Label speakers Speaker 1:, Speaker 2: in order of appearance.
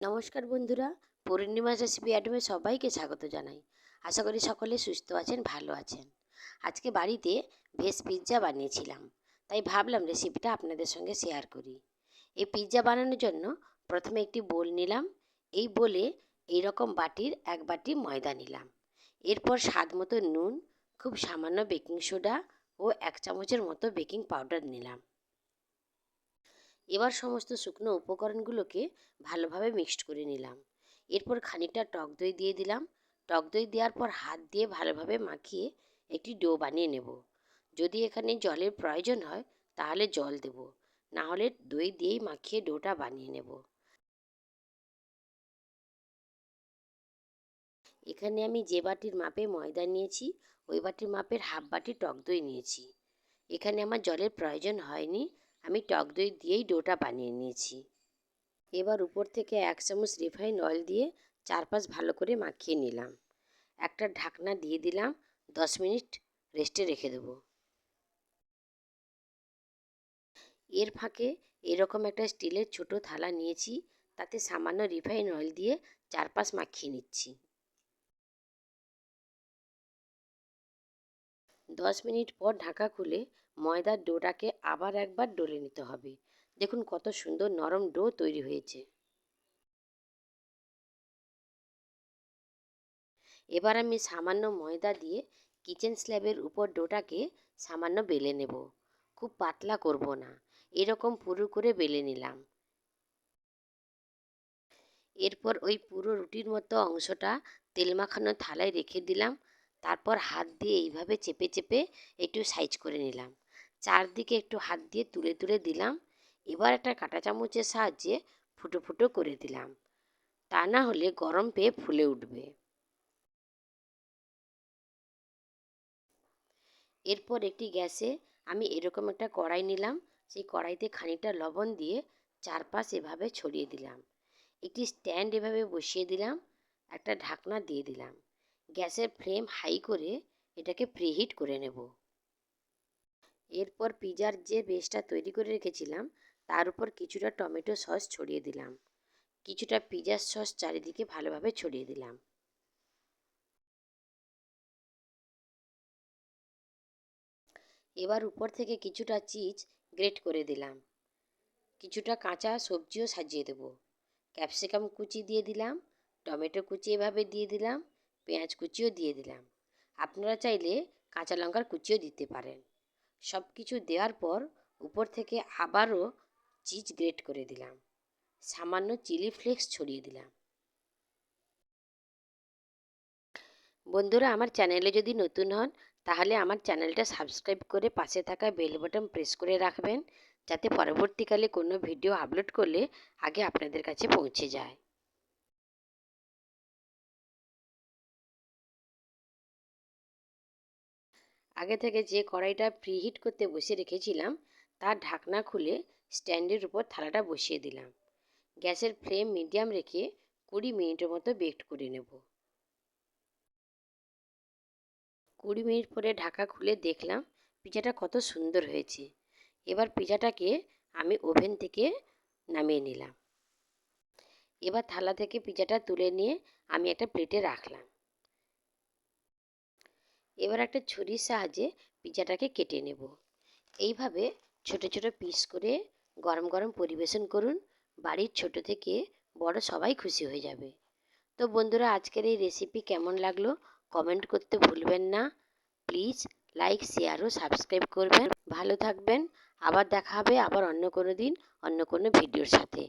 Speaker 1: নমস্কার বন্ধুরা, পূর্ণিমা রেসিপি অ্যাডমে সবাইকে স্বাগত জানাই। আশা করি সকলে সুস্থ আছেন, ভালো আছেন। আজকে বাড়িতে ভেজ পিৎজা বানিয়েছিলাম, তাই ভাবলাম রেসিপিটা আপনাদের সঙ্গে শেয়ার করি। এই পিৎজা বানানোর জন্য প্রথমে একটি বোল নিলাম, এই বোলে এই রকম বাটির এক বাটি ময়দা নিলাম। এরপর স্বাদ মতো নুন, খুব সামান্য বেকিং সোডা ও এক চামচের মতো বেকিং পাউডার নিলাম। এবার সমস্ত শুকনো উপকরণগুলোকে ভালোভাবে মিক্সড করে নিলাম। এরপর খানিকটা টক দই দিয়ে দিলাম। টক দই দেওয়ার পর হাত দিয়ে ভালোভাবে মাখিয়ে একটি ডো বানিয়ে নেব। যদি এখানে জলের প্রয়োজন হয়, তাহলে জল দেব। না হলে দই দিয়েই মাখিয়ে ডোটা বানিয়ে নেব। এখানে আমি যে বাটির মাপে ময়দা নিয়েছি, ওই বাটির মাপের হাফ বাটি টক দই নিয়েছি। এখানে আমার জলের প্রয়োজন হয়নি আমি টক দই দিয়েই ডোটা বানিয়ে নিয়েছি। এবার উপর থেকে এক চামচ রিফাইন অয়েল দিয়ে চারপাশ ভালো করে মাখিয়ে নিলাম। একটা ঢাকনা দিয়ে দিলাম, দশ মিনিট রেস্টে রেখে দেবো। এর ফাঁকে এরকম একটা স্টিলের ছোট থালা নিয়েছি, তাতে সামান্য রিফাইন অয়েল দিয়ে চারপাশ মাখিয়ে নিচ্ছি। দশ মিনিট পর ঢাকা খুলে ময়দার ডোটাকে আবার একবার ডলে নিতে হবে। দেখুন কত সুন্দর নরম ডো তৈরি হয়েছে। এবার আমি সামান্য ময়দা দিয়ে কিচেন স্ল্যাবের উপর ডোটাকে সামান্য বেলে নেব। খুব পাতলা করব না, এরকম পুরো করে বেলে নিলাম। এরপর ওই পুরো রুটির মতো অংশটা তেল মাখানো থালায় রেখে দিলাম। তারপর হাত দিয়ে এইভাবে চেপে চেপে একটু সাইজ করে নিলাম। চারদিকে একটু হাত দিয়ে তুলে তুলে দিলাম। এবার একটা কাঁটা চামচের সাহায্যে ফুটো ফুটো করে দিলাম। তা না হলে গরম পেয়ে ফুলে উঠবে। এরপর একটি গ্যাসে আমি এরকম একটা কড়াই নিলাম। সেই কড়াইতে খানিকটা লবণ দিয়ে চারপাশ এভাবে ছড়িয়ে দিলাম। একটি স্ট্যান্ড এভাবে বসিয়ে দিলাম। একটা ঢাকনা দিয়ে দিলাম। গ্যাসের ফ্লেম হাই করে এটাকে প্রিহিট করে নেব। এরপর পিজার যে বেসটা তৈরি করে রেখেছিলাম, তার উপর কিছুটা টমেটো সস ছড়িয়ে দিলাম। কিছুটা পিজার সস চারিদিকে ভালোভাবে ছড়িয়ে দিলাম। এবার উপর থেকে কিছুটা চিজ গ্রেট করে দিলাম। কিছুটা কাঁচা সবজিও সাজিয়ে দেব। ক্যাপসিকাম কুচি দিয়ে দিলাম, টমেটো কুচি এভাবে দিয়ে দিলাম, পেঁয়াজ কুচিও দিয়ে দিলাম। আপনারা চাইলে কাঁচা লঙ্কার কুচিও দিতে পারেন। সব কিছু দেওয়ার পর উপর থেকে আবারও চিজ গ্রেট করে দিলাম। সামান্য চিলি ফ্লেক্স ছড়িয়ে দিলাম। বন্ধুরা, আমার চ্যানেলে যদি নতুন হন, তাহলে আমার চ্যানেলটা সাবস্ক্রাইব করে পাশে থাকা বেল বাটন প্রেস করে রাখবেন, যাতে পরবর্তীকালে কোনো ভিডিও আপলোড করলে আগে আপনাদের কাছে পৌঁছে যায়। আগে থেকে যে কড়াইটা প্রিহিট করতে বসে রেখেছিলাম, তার ঢাকনা খুলে স্ট্যান্ডের উপর থালাটা বসিয়ে দিলাম। গ্যাসের ফ্লেম মিডিয়াম রেখে কুড়ি মিনিটের মতো বেক করে নেব। কুড়ি মিনিট পরে ঢাকা খুলে দেখলাম পিজাটা কত সুন্দর হয়েছে। এবার পিজাটাকে আমি ওভেন থেকে নামিয়ে নিলাম। এবার থালা থেকে পিজাটা তুলে নিয়ে আমি একটা প্লেটে রাখলাম। এবার একটা ছুরির সাহায্যে পিজাটাকে কেটে নেব। এইভাবে ছোট ছোট পিস করে গরম গরম পরিবেশন করুন। বাড়ির ছোট থেকে বড় সবাই খুশি হয়ে যাবে। তো বন্ধুরা, আজকের এই রেসিপি কেমন লাগল? কমেন্ট করতে ভুলবেন না। প্লিজ লাইক শেয়ার ও সাবস্ক্রাইব করবেন। ভালো থাকবেন। আবার দেখা হবে আবার অন্য কোনো দিন, অন্য কোনো ভিডিওর সাথে।